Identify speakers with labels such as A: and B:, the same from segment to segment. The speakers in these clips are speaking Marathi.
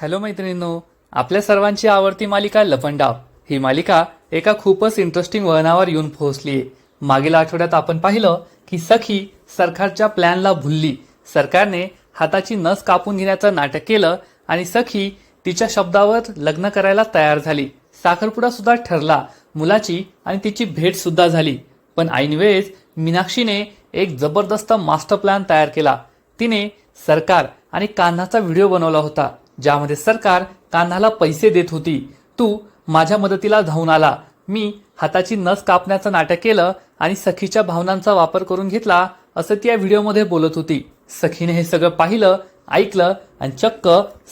A: हॅलो मैत्रिणींनो आपल्या सर्वांची आवडती मालिका लपंडाव. ही मालिका एका खूपच इंटरेस्टिंग वळणावर येऊन पोहोचलीये मागील आठवड्यात आपण पाहिलं की सखी सरकारच्या प्लॅनला भुलली. सरकारने हाताची नस कापून घेण्याचं नाटक केलं आणि सखी तिच्या शब्दावर लग्न करायला तयार झाली. साखरपुडा सुद्धा ठरला. मुलाची आणि तिची भेट सुद्धा झाली. पण ऐनवेळेस मीनाक्षीने एक जबरदस्त मास्टर प्लॅन तयार केला. तिने सरकार आणि कान्हाचा व्हिडिओ बनवला होता. ज्यामध्ये सरकार कान्हाला पैसे देत होती. तू माझ्या मदतीला धावून आला. मी हाताची नस कापण्याचं नाटक केलं आणि सखीच्या भावनांचा वापर करून घेतला असं ती या व्हिडिओमध्ये बोलत होती. सखीने हे सगळं पाहिलं ऐकलं आणि चक्क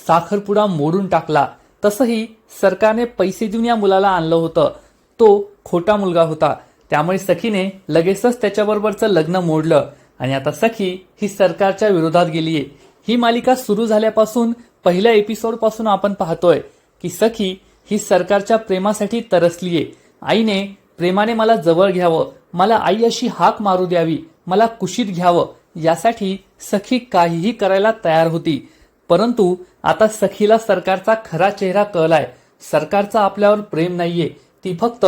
A: साखरपुडा मोडून टाकला. तसंही सरकारने पैसे देऊन या मुलाला आणलं होतं. तो खोटा मुलगा होता. त्यामुळे सखीने लगेचच त्याच्याबरोबरचं लग्न मोडलं. आणि आता सखी ही सरकारच्या विरोधात गेलीये. ही मालिका सुरू झाल्यापासून पहिल्या एपिसोडपासून आपण पाहतोय की सखी ही सरकारच्या प्रेमासाठी तरसलीये. आईने प्रेमाने मला जवळ घ्यावं मला आई अशी हाक मारू द्यावी मला कुशीत घ्यावं यासाठी सखी काहीही करायला तयार होती. परंतु आता सखीला सरकारचा खरा चेहरा कळलाय. सरकारचा आपल्यावर प्रेम नाहीये. ती फक्त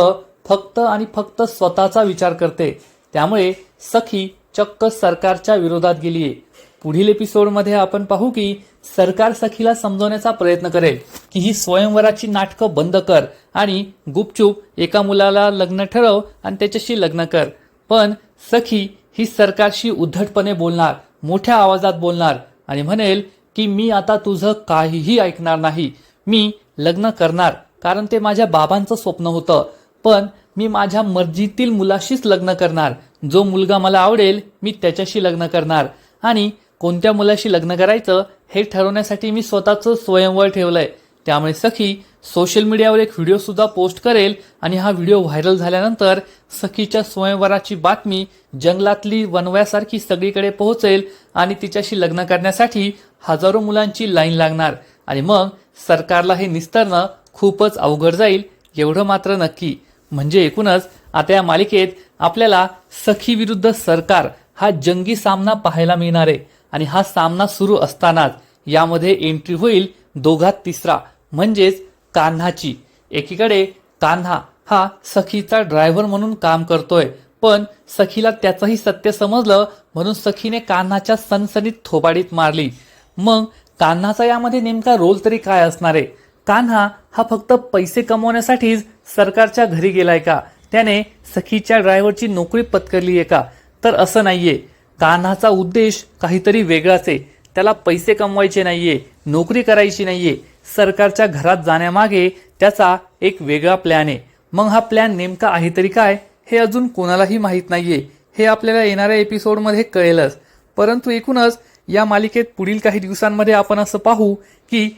A: फक्त आणि फक्त स्वतःचा विचार करते. त्यामुळे सखी चक्क सरकारच्या विरोधात गेलीये. पुढील एपिसोडमध्ये आपण पाहू की सरकार सखीला समजवण्याचा प्रयत्न करेल की ही स्वयंवराची नाटकं बंद कर आणि गुपचूप एका मुलाला लग्न ठरव आणि त्याच्याशी लग्न कर. पण सखी ही सरकारशी उद्धटपणे बोलणार मोठ्या आवाजात बोलणार आणि म्हणेल की मी आता तुझं काहीही ऐकणार नाही. मी लग्न करणार कारण ते माझ्या बाबांचं स्वप्न होतं. पण मी माझ्या मर्जीतील मुलाशीच लग्न करणार. जो मुलगा मला आवडेल मी त्याच्याशी लग्न करणार. आणि कोणत्या मुलाशी लग्न करायचं हे ठरवण्यासाठी मी स्वतःचं स्वयंवर ठेवलंय. त्यामुळे सखी सोशल मीडियावर एक व्हिडिओ सुद्धा पोस्ट करेल आणि हा व्हिडिओ व्हायरल झाल्यानंतर सखीच्या स्वयंवराची बातमी जंगलातली वनव्यासारखी सगळीकडे पोहोचेल आणि तिच्याशी लग्न करण्यासाठी हजारो मुलांची लाईन लागणार आणि मग सरकारला हे निस्तरणं खूपच अवघड जाईल एवढं मात्र नक्की. म्हणजे एकूणच आता या मालिकेत आपल्याला सखी विरुद्ध सरकार हा जंगी सामना पाहायला मिळणार आहे. आणि हा सामना सुरू असतानाच यामध्ये एंट्री होईल दोघात तिसरा म्हणजेच कान्हाची. एकीकडे कान्हा हा सखीचा ड्रायव्हर म्हणून काम करतोय पण सखीला त्याचंही सत्य समजलं म्हणून सखीने कान्हाच्या सनसनीत थोबाडीत मारली. मग कान्हाचा यामध्ये नेमका रोल तरी काय असणार आहे? कान्हा हा फक्त पैसे कमवण्यासाठीच सरकारच्या घरी गेलाय का? त्याने सखीच्या ड्रायव्हरची नोकरी पत्करली आहे का? तर असं नाहीये. कान्हाचा उद्देश काहीतरी वेगळाच आहे. त्याला पैसे कमवायचे नाहीये नोकरी करायची नाहीये. सरकारच्या घरात जाण्यामागे त्याचा एक वेगळा प्लॅन आहे. मग हा प्लॅन नेमका आहे तरी काय हे अजून कोणालाही माहीत नाहीये. हे आपल्याला येणाऱ्या एपिसोडमध्ये कळेलच. परंतु एकूणच या मालिकेत पुढील काही दिवसांमध्ये आपण असं पाहू की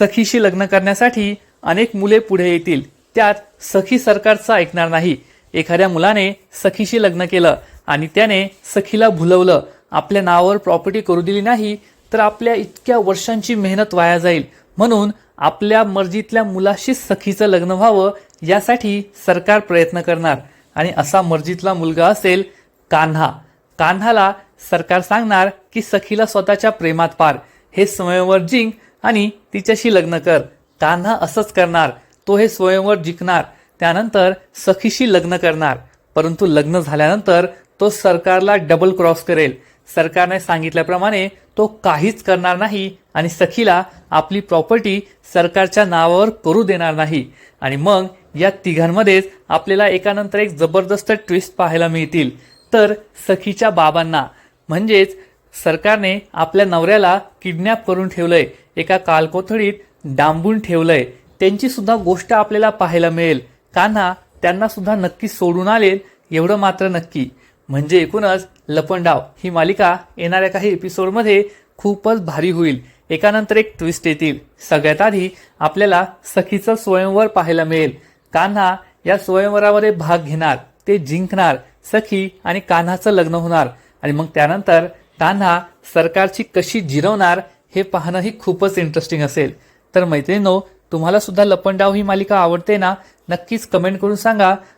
A: सखीशी लग्न करण्यासाठी अनेक मुले पुढे येतील. त्यात सखी सरकारचं ऐकणार नाही. एखाद्या मुलाने सखीशी लग्न केलं आणि त्याने सखीला भुलवलं. आपल्या नावावर प्रॉपर्टी करू दिली नाही तर आपल्या इतक्या वर्षांची मेहनत वाया जाईल. म्हणून आपल्या मर्जीतल्या मुलाशीच सखीचं लग्न व्हावं यासाठी सरकार प्रयत्न करणार. आणि असा मर्जीतला मुलगा असेल कान्हा. कान्हाला सरकार सांगणार की सखीला स्वतःच्या प्रेमात पार. हे स्वयंवर जिंक आणि तिच्याशी लग्न कर. कान्हा असंच करणार. तो हे स्वयंवर जिंकणार. त्यानंतर सखीशी लग्न करणार. परंतु लग्न झाल्यानंतर तो सरकारला डबल क्रॉस करेल. सरकारने सांगितल्याप्रमाणे तो काहीच करणार नाही आणि सखीला आपली प्रॉपर्टी सरकारच्या नावावर करू देणार नाही. आणि मग या तिघांमध्येच आपल्याला एकानंतर एक जबरदस्त ट्विस्ट पाहायला मिळतील. तर सखीच्या बाबांना. म्हणजेच सरकारने आपल्या नवऱ्याला किडनॅप करून ठेवलंय. एका कालकोथळीत डांबून ठेवलंय. त्यांची सुद्धा गोष्ट आपल्याला पाहायला मिळेल. कान्हा त्यांना सुद्धा नक्की सोडून आलेल एवढं मात्र नक्की. म्हणजे एकूणच लपंडाव ही मालिका येणाऱ्या काही एपिसोडमध्ये खूपच भारी होईल. एकानंतर एक ट्विस्ट येतील. सगळ्यात आधी आपल्याला सखीचं स्वयंवर पाहायला मिळेल. कान्हा या स्वयंवरामध्ये भाग घेणार ते जिंकणार सखी आणि कान्हाचं लग्न होणार. आणि मग त्यानंतर कान्हा सरकारची कशी जिरवणार हे पाहणंही खूपच इंटरेस्टिंग असेल. तर मैत्रिणींनो तुम्हाला सुद्धा लपंडाव ही मालिका आवडते ना नक्कीच कमेंट करून सांगा.